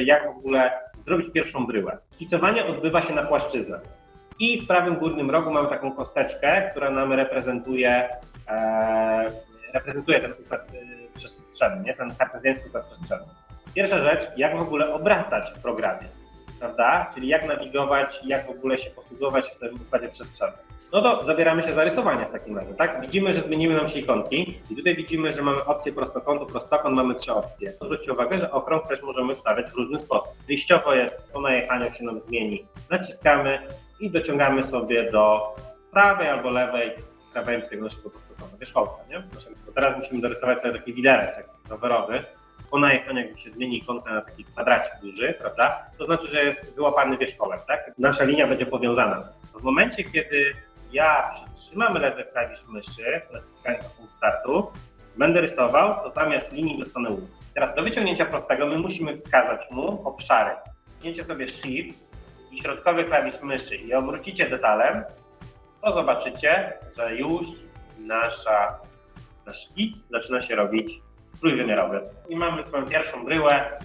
jak w ogóle zrobić pierwszą bryłę. Szkicowanie odbywa się na płaszczyznach. I w prawym górnym rogu mamy taką kosteczkę, która nam reprezentuje, e, reprezentuje ten układ e, przestrzenny, ten kartezjański układ przestrzenny. Pierwsza rzecz, jak w ogóle obracać w programie, prawda? Czyli jak nawigować, jak w ogóle się posługiwać w tym układzie przestrzennym. No to zabieramy się za rysowanie w takim razie, tak? Widzimy, że zmieniły nam się ikonki i tutaj widzimy, że mamy opcję prostokątu, prostokąt, mamy trzy opcje. Zwróćcie uwagę, że okrąg też możemy wstawiać w różny sposób. Liściowo jest, po najechaniu się nam zmieni. Naciskamy i dociągamy sobie do prawej albo lewej krawędzi tego naszego prostokąta, wierzchołka, nie? Bo teraz musimy dorysować sobie taki widelec, jak rowerowy. Po najechaniu jakby się zmieni ikonka na taki kwadracik duży, prawda? To znaczy, że jest wyłapany wierzchołek, tak? Nasza linia będzie powiązana. W momencie, kiedy ja przytrzymam lewy klawisz myszy, naciskając na startu, będę rysował, to zamiast linii dostanę łuk. Teraz do wyciągnięcia prostego my musimy wskazać mu obszary. Wciśnięcie sobie Shift i środkowy klawisz myszy i obrócicie detalem, to zobaczycie, że już nasza, nasz szkic zaczyna się robić trójwymiarowy. I mamy swoją pierwszą bryłę,